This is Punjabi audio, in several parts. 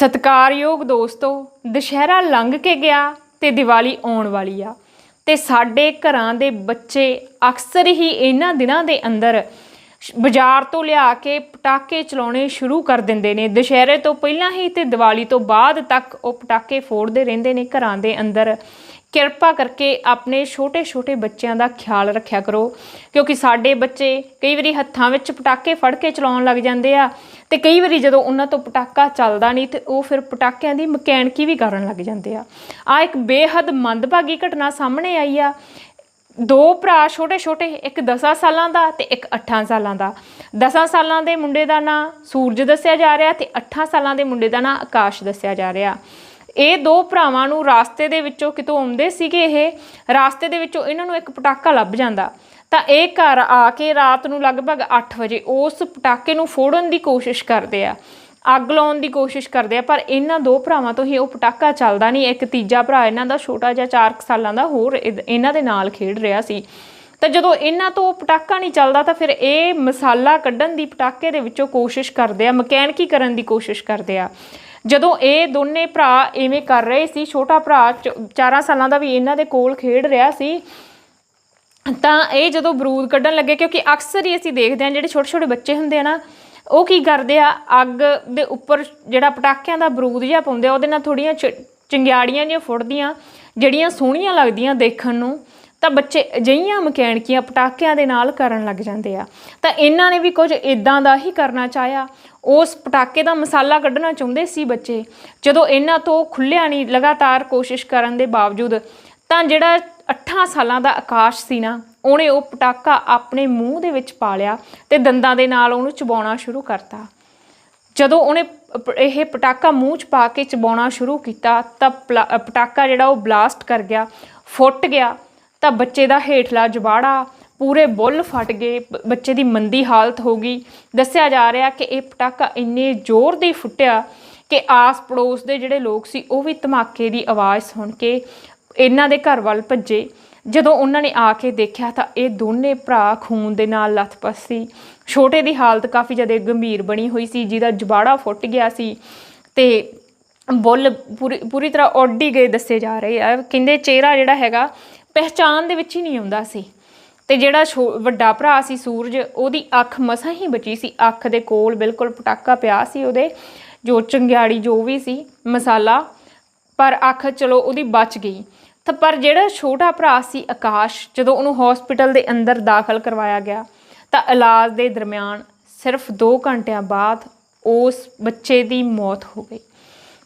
ਸਤਿਕਾਰਯੋਗ ਦੋਸਤੋ, ਦੁਸ਼ਹਿਰਾ ਲੰਘ ਕੇ ਗਿਆ ਤੇ ਦੀਵਾਲੀ ਆਉਣ ਵਾਲੀ ਆ। ਤੇ ਸਾਡੇ ਘਰਾਂ ਦੇ ਬੱਚੇ ਅਕਸਰ ਹੀ ਇਹਨਾਂ ਦਿਨਾਂ ਦੇ ਅੰਦਰ ਬਾਜ਼ਾਰ ਤੋਂ ਲਿਆ ਕੇ ਪਟਾਕੇ ਚਲਾਉਣੇ ਸ਼ੁਰੂ ਕਰ ਦਿੰਦੇ ਨੇ। ਦੁਸ਼ਹਿਰੇ ਤੋਂ ਪਹਿਲਾਂ ਹੀ ਤੇ ਦੀਵਾਲੀ ਤੋਂ ਬਾਅਦ ਤੱਕ ਉਹ ਪਟਾਕੇ ਫੋੜਦੇ ਰਹਿੰਦੇ ਨੇ ਘਰਾਂ ਦੇ ਅੰਦਰ। ਕਿਰਪਾ ਕਰਕੇ ਆਪਣੇ ਛੋਟੇ-ਛੋਟੇ ਬੱਚਿਆਂ ਦਾ ਖਿਆਲ ਰੱਖਿਆ ਕਰੋ, ਕਿਉਂਕਿ ਸਾਡੇ ਬੱਚੇ ਕਈ ਵਾਰੀ ਹੱਥਾਂ ਵਿੱਚ ਪਟਾਕੇ ਫੜ ਕੇ ਚਲਾਉਣ ਲੱਗ ਜਾਂਦੇ ਆ। ਤੇ ਕਈ ਵਾਰੀ ਜਦੋਂ ਉਹਨਾਂ ਤੋਂ ਪਟਾਕਾ ਚੱਲਦਾ ਨਹੀਂ ਤੇ ਉਹ ਫਿਰ ਪਟਾਕਿਆਂ ਦੀ ਮਕੈਨਿਕੀ ਵੀ ਕਰਨ ਲੱਗ ਜਾਂਦੇ ਆ। ਆ ਇੱਕ ਬੇਹੱਦ ਮੰਦਭਾਗੀ ਘਟਨਾ ਸਾਹਮਣੇ ਆਈ ਆ। ਦੋ ਭਰਾ ਛੋਟੇ ਛੋਟੇ ਇੱਕ 10 ਸਾਲਾਂ ਦਾ ਤੇ ਇੱਕ 8 ਸਾਲਾਂ ਦਾ। 10 ਸਾਲਾਂ ਦੇ ਮੁੰਡੇ ਦਾ ਨਾਂ ਸੂਰਜ ਦੱਸਿਆ ਜਾ ਰਿਹਾ ਤੇ 8 ਸਾਲਾਂ ਦੇ ਮੁੰਡੇ ਦਾ ਨਾਂ ਆਕਾਸ਼ ਦੱਸਿਆ ਜਾ ਰਿਹਾ। ਇਹ ਦੋ ਭਰਾਵਾਂ ਨੂੰ ਰਾਸਤੇ ਦੇ ਵਿੱਚੋਂ ਕਿਤੋਂ ਆਉਂਦੇ ਸੀਗੇ ਇਹ, ਰਾਸਤੇ ਦੇ ਵਿੱਚੋਂ ਇਹਨਾਂ ਨੂੰ ਇੱਕ ਪਟਾਕਾ ਲੱਭ ਜਾਂਦਾ। ਤਾਂ ਇਹ ਘਰ ਆ ਕੇ ਰਾਤ ਨੂੰ ਲਗਭਗ 8 ਵਜੇ ਉਸ ਪਟਾਕੇ ਨੂੰ ਫੋੜਨ ਦੀ ਕੋਸ਼ਿਸ਼ ਕਰਦੇ ਆ। ਅੱਗ ਲਾਉਣ ਦੀ ਕੋਸ਼ਿਸ਼ ਕਰਦੇ ਆ, ਪਰ ਇਹਨਾਂ ਦੋ ਭਰਾਵਾਂ ਤੋਂ ਹੀ ਉਹ ਪਟਾਕਾ ਚੱਲਦਾ ਨਹੀਂ। ਇੱਕ ਤੀਜਾ ਭਰਾ ਇਹਨਾਂ ਦਾ ਛੋਟਾ ਜਿਹਾ 4 ਸਾਲਾਂ ਦਾ ਹੋਰ ਇਦ- ਇਹਨਾਂ ਦੇ ਨਾਲ ਖੇਡ ਰਿਹਾ ਸੀ। ਤਾਂ ਜਦੋਂ ਇਹਨਾਂ ਤੋਂ ਪਟਾਕਾ ਨਹੀਂ ਚੱਲਦਾ ਤਾਂ ਫਿਰ ਇਹ ਮਸਾਲਾ ਕੱਢਣ ਦੀ ਪਟਾਕੇ ਦੇ ਵਿੱਚੋਂ ਕੋਸ਼ਿਸ਼ ਕਰਦੇ ਆ, ਮਕੈਨਿਕੀ ਕਰਨ ਦੀ ਕੋਸ਼ਿਸ਼ ਕਰਦੇ ਆ। ਜਦੋਂ ਇਹ ਦੋਨੇ ਭਰਾ ਐਵੇਂ ਕਰ ਰਹੇ ਸੀ, ਛੋਟਾ ਭਰਾ 4 ਸਾਲਾਂ ਦਾ ਵੀ ਇਹਨਾਂ ਦੇ ਕੋਲ ਖੇਡ ਰਿਹਾ ਸੀ ਤਾਂ ਇਹ ਜਦੋਂ ਬਰੂਦ ਕੱਢਣ ਲੱਗੇ, ਕਿਉਂਕਿ ਅਕਸਰ ਹੀ ਅਸੀਂ ਦੇਖਦੇ ਹਾਂ, ਜਿਹੜੇ ਛੋਟੇ ਛੋਟੇ ਬੱਚੇ ਹੁੰਦੇ ਆ ਨਾ, ਉਹ ਕੀ ਕਰਦੇ ਆ, ਅੱਗ ਦੇ ਉੱਪਰ ਜਿਹੜਾ ਪਟਾਕਿਆਂ ਦਾ ਬਰੂਦ ਜਿਹਾ ਪਾਉਂਦੇ ਆ, ਉਹਦੇ ਨਾਲ ਥੋੜੀਆਂ ਚਿੰਗਿਆੜੀਆਂ ਜਿਹੀਆਂ ਫੁੱਟਦੀਆਂ, ਜਿਹੜੀਆਂ ਸੋਹਣੀਆਂ ਲੱਗਦੀਆਂ ਦੇਖਣ ਨੂੰ, ਤਾਂ ਬੱਚੇ ਅਜਿਹੀਆਂ ਮਕੈਨਿਕੀਆਂ ਪਟਾਕਿਆਂ ਦੇ ਨਾਲ ਕਰਨ ਲੱਗ ਜਾਂਦੇ ਆ। ਤਾਂ ਇਹਨਾਂ ਨੇ ਵੀ ਕੁਝ ਇਦਾਂ ਦਾ ਹੀ ਕਰਨਾ ਚਾਹਿਆ। ਉਸ ਪਟਾਕੇ ਦਾ ਮਸਾਲਾ ਕੱਢਣਾ ਚਾਹੁੰਦੇ ਸੀ ਬੱਚੇ। ਜਦੋਂ ਇਹਨਾਂ ਤੋਂ ਖੁੱਲਿਆ ਨਹੀਂ ਲਗਾਤਾਰ ਕੋਸ਼ਿਸ਼ ਕਰਨ ਦੇ ਬਾਵਜੂਦ, ਤਾਂ ਜਿਹੜਾ 8 ਸਾਲਾਂ ਦਾ ਆਕਾਸ਼ ਸੀ ਨਾ, ਉਹਨੇ ਉਹ ਪਟਾਕਾ ਆਪਣੇ ਮੂੰਹ ਦੇ ਵਿੱਚ ਪਾ ਲਿਆ ਤੇ ਦੰਦਾਂ ਦੇ ਨਾਲ ਉਹਨੂੰ ਚਬਾਉਣਾ ਸ਼ੁਰੂ ਕਰਤਾ। ਜਦੋਂ ਉਹਨੇ ਇਹ ਪਟਾਕਾ ਮੂੰਹ 'ਚ ਪਾ ਕੇ ਚਬਾਉਣਾ ਸ਼ੁਰੂ ਕੀਤਾ, ਤਾਂ ਪਲਾ- ਪਟਾਕਾ ਜਿਹੜਾ ਉਹ ਬਲਾਸਟ ਕਰ ਗਿਆ, ਫੁੱਟ ਗਿਆ, ਤਾਂ ਬੱਚੇ ਦਾ ਹੇਠਲਾ ਜਵਾੜਾ, ਪੂਰੇ ਬੁੱਲ ਫਟ ਗਏ ਬੱਚੇ ਦੀ ਮੰਦੀ ਹਾਲਤ ਹੋ ਗਈ। ਦੱਸਿਆ ਜਾ ਰਿਹਾ ਕਿ ਇਹ ਪਟਾਕਾ ਇੰਨੇ ਜ਼ੋਰ ਦੀ ਫੁੱਟਿਆ ਕਿ ਆਸ ਪੜੋਸ ਦੇ ਜਿਹੜੇ ਲੋਕ ਸੀ, ਉਹ ਵੀ ਧਮਾਕੇ ਦੀ ਆਵਾਜ਼ ਸੁਣ ਕੇ ਇਹਨਾਂ ਦੇ ਘਰ ਵੱਲ ਭੱਜੇ। ਜਦੋਂ ਉਹਨਾਂ ਨੇ ਆ ਕੇ ਦੇਖਿਆ ਤਾਂ ਇਹ ਦੋਨੇ ਭਰਾ ਖੂਨ ਦੇ ਨਾਲ ਲੱਥਪੱਥ ਸੀ। ਛੋਟੇ ਦੀ ਹਾਲਤ ਕਾਫੀ ਜ਼ਿਆਦਾ ਗੰਭੀਰ ਬਣੀ ਹੋਈ ਸੀ, ਜਿਹਦਾ ਜਬਾੜਾ ਫੁੱਟ ਗਿਆ ਸੀ ਤੇ ਬੁੱਲ ਪੂਰੀ ਪੂਰੀ ਤਰ੍ਹਾਂ ਉੱਡ ਗਏ ਦੱਸੇ ਜਾ ਰਹੇ ਆ। ਕਹਿੰਦੇ ਚਿਹਰਾ ਜਿਹੜਾ ਹੈਗਾ ਪਹਿਚਾਨ ਦੇ ਵਿੱਚ ਹੀ ਨਹੀਂ ਆਉਂਦਾ ਸੀ। ਤੇ ਜਿਹੜਾ ਛੋ- ਵੱਡਾ ਭਰਾ ਸੀ ਸੂਰਜ, ਉਹਦੀ ਅੱਖ ਮਸਾਂ ਹੀ ਬਚੀ ਸੀ। ਅੱਖ ਦੇ ਕੋਲ ਬਿਲਕੁਲ ਪਟਾਕਾ ਪਿਆ ਸੀ ਉਹਦੇ, ਜੋ ਚੰਗਿਆੜੀ ਜੋ ਵੀ ਸੀ, ਮਸਾਲਾ, ਪਰ ਅੱਖ ਚਲੋ ਉਹਦੀ ਬਚ ਗਈ। ਤਾਂ ਪਰ ਜਿਹੜਾ ਛੋਟਾ ਭਰਾ ਸੀ ਆਕਾਸ਼, ਜਦੋਂ ਉਹਨੂੰ ਹਸਪੀਟਲ ਦੇ ਅੰਦਰ ਦਾਖਲ ਕਰਵਾਇਆ ਗਿਆ, ਤਾਂ ਇਲਾਜ ਦੇ ਦਰਮਿਆਨ ਸਿਰਫ 2 ਘੰਟਿਆਂ ਬਾਅਦ ਉਸ ਬੱਚੇ ਦੀ ਮੌਤ ਹੋ ਗਈ।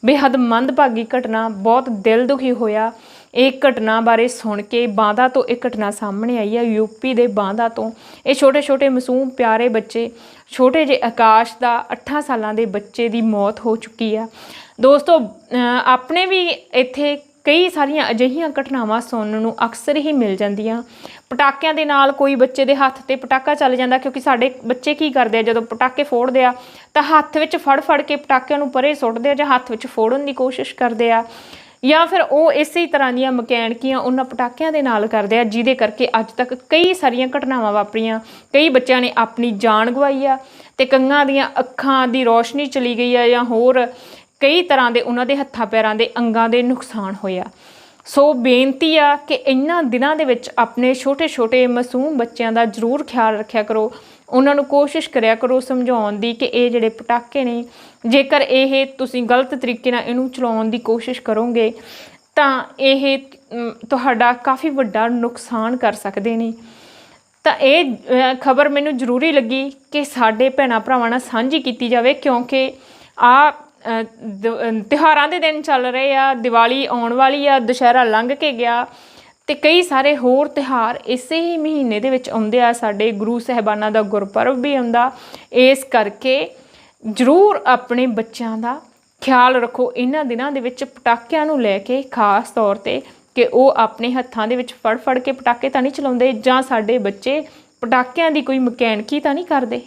ਬੇਹੱਦ ਮੰਦਭਾਗੀ ਘਟਨਾ, ਬਹੁਤ ਦਿਲ ਦੁਖੀ ਹੋਇਆ। ਇਹ ਘਟਨਾ ਬਾਰੇ ਸੁਣ ਕੇ ਬਾਂਦਾ ਤੋਂ ਇਹ ਘਟਨਾ ਸਾਹਮਣੇ ਆਈ ਹੈ ਯੂਪੀ ਦੇ ਬਾਂਦਾ ਤੋਂ। ਇਹ ਛੋਟੇ ਛੋਟੇ ਮਾਸੂਮ ਪਿਆਰੇ ਬੱਚੇ, ਛੋਟੇ ਜਿਹੇ ਆਕਾਸ਼ ਦਾ 8 ਸਾਲਾਂ ਦੇ ਬੱਚੇ ਦੀ ਮੌਤ ਹੋ ਚੁੱਕੀ ਆ ਦੋਸਤੋ ਆਪਣੇ ਵੀ ਇੱਥੇ ਕਈ ਸਾਰੀਆਂ ਅਜਿਹੀਆਂ ਘਟਨਾਵਾਂ ਸੁਣਨ ਨੂੰ ਅਕਸਰ ਹੀ ਮਿਲ ਜਾਂਦੀਆਂ। ਪਟਾਕਿਆਂ ਦੇ ਨਾਲ ਕੋਈ ਬੱਚੇ ਦੇ ਹੱਥ ਤੇ ਪਟਾਕਾ ਚੱਲ ਜਾਂਦਾ, ਕਿਉਂਕਿ ਸਾਡੇ ਬੱਚੇ ਕੀ ਕਰਦੇ ਆ, ਜਦੋਂ ਪਟਾਕੇ ਫੋੜਦੇ ਆ, ਤਾਂ ਹੱਥ ਵਿੱਚ ਫੜ ਫੜ ਕੇ ਪਟਾਕਿਆਂ ਨੂੰ ਪਰੇ ਸੁੱਟਦੇ ਆ ਜਾਂ ਹੱਥ ਵਿੱਚ ਫੋੜਨ ਦੀ ਕੋਸ਼ਿਸ਼ ਕਰਦੇ ਆ। ਜਾਂ ਫਿਰ ਉਹ ਇਸੇ ਤਰ੍ਹਾਂ ਦੀਆਂ ਮਕੈਨਕੀਆਂ ਉਹਨਾਂ ਪਟਾਕਿਆਂ ਦੇ ਨਾਲ ਕਰਦੇ ਆ, ਜਿਹਦੇ ਕਰਕੇ ਅੱਜ ਤੱਕ ਕਈ ਸਾਰੀਆਂ ਘਟਨਾਵਾਂ ਵਾਪਰੀਆਂ। ਕਈ ਬੱਚਿਆਂ ਨੇ ਆਪਣੀ ਜਾਨ ਗਵਾਈ ਆ ਤੇ ਕਈਆਂ ਦੀਆਂ ਅੱਖਾਂ ਦੀ ਰੋਸ਼ਨੀ ਚਲੀ ਗਈ ਆ ਜਾਂ ਹੋਰ ਕਈ ਤਰ੍ਹਾਂ ਦੇ ਉਹਨਾਂ ਦੇ ਹੱਥਾਂ ਪੈਰਾਂ ਦੇ ਅੰਗਾਂ ਦੇ ਨੁਕਸਾਨ ਹੋਇਆ ਸੋ ਬੇਨਤੀ ਆ ਕਿ ਇਹਨਾਂ ਦਿਨਾਂ ਦੇ ਵਿੱਚ ਆਪਣੇ ਛੋਟੇ-ਛੋਟੇ ਮਾਸੂਮ ਬੱਚਿਆਂ ਦਾ ਜ਼ਰੂਰ ਖਿਆਲ ਰੱਖਿਆ ਕਰੋ। ਉਹਨਾਂ ਨੂੰ ਕੋਸ਼ਿਸ਼ ਕਰਿਆ ਕਰੋ ਸਮਝਾਉਣ ਦੀ ਕਿ ਇਹ ਜਿਹੜੇ ਪਟਾਕੇ ਨੇ, ਜੇਕਰ ਇਹ ਤੁਸੀਂ ਗਲਤ ਤਰੀਕੇ ਨਾਲ ਇਹਨੂੰ ਚਲਾਉਣ ਦੀ ਕੋਸ਼ਿਸ਼ ਕਰੋਗੇ, ਤਾਂ ਇਹ ਤੁਹਾਡਾ ਕਾਫੀ ਵੱਡਾ ਨੁਕਸਾਨ ਕਰ ਸਕਦੇ ਨੇ। ਤਾਂ ਇਹ ਖਬਰ ਮੈਨੂੰ ਜ਼ਰੂਰੀ ਲੱਗੀ ਕਿ ਸਾਡੇ ਭੈਣਾਂ ਭਰਾਵਾਂ ਨਾਲ ਸਾਂਝੀ ਕੀਤੀ ਜਾਵੇ, ਕਿਉਂਕਿ ਆ ਤਿਉਹਾਰਾਂ ਦੇ ਦਿਨ ਚੱਲ ਰਹੇ ਆ, ਦੀਵਾਲੀ ਆਉਣ ਵਾਲੀ ਆ, ਦੁਸ਼ਹਿਰਾ ਲੰਘ ਕੇ ਗਿਆ ਤੇ ਕਈ ਸਾਰੇ ਹੋਰ ਤਿਉਹਾਰ ਇਸੇ ਹੀ ਮਹੀਨੇ ਦੇ ਵਿੱਚ ਆਉਂਦੇ ਆ। ਸਾਡੇ ਗੁਰੂ ਸਾਹਿਬਾਨਾਂ ਦਾ ਗੁਰਪੁਰਬ ਵੀ ਆਉਂਦਾ। ਇਸ ਕਰਕੇ ਜ਼ਰੂਰ ਆਪਣੇ ਬੱਚਿਆਂ ਦਾ ਖਿਆਲ ਰੱਖੋ। ਇਹਨਾਂ ਦਿਨਾਂ ਦੇ ਵਿੱਚ ਪਟਾਕਿਆਂ ਨੂੰ ਲੈ ਕੇ ਖਾਸ ਤੌਰ ਤੇ ਕਿ ਉਹ ਆਪਣੇ ਹੱਥਾਂ ਦੇ ਵਿੱਚ ਫੜ ਫੜ ਕੇ ਪਟਾਕੇ ਤਾਂ ਨਹੀਂ ਚਲਾਉਂਦੇ ਜਾਂ ਸਾਡੇ ਬੱਚੇ ਪਟਾਕਿਆਂ ਦੀ ਕੋਈ ਮਕੈਨਿਕੀ ਤਾਂ ਨਹੀਂ ਕਰਦੇ?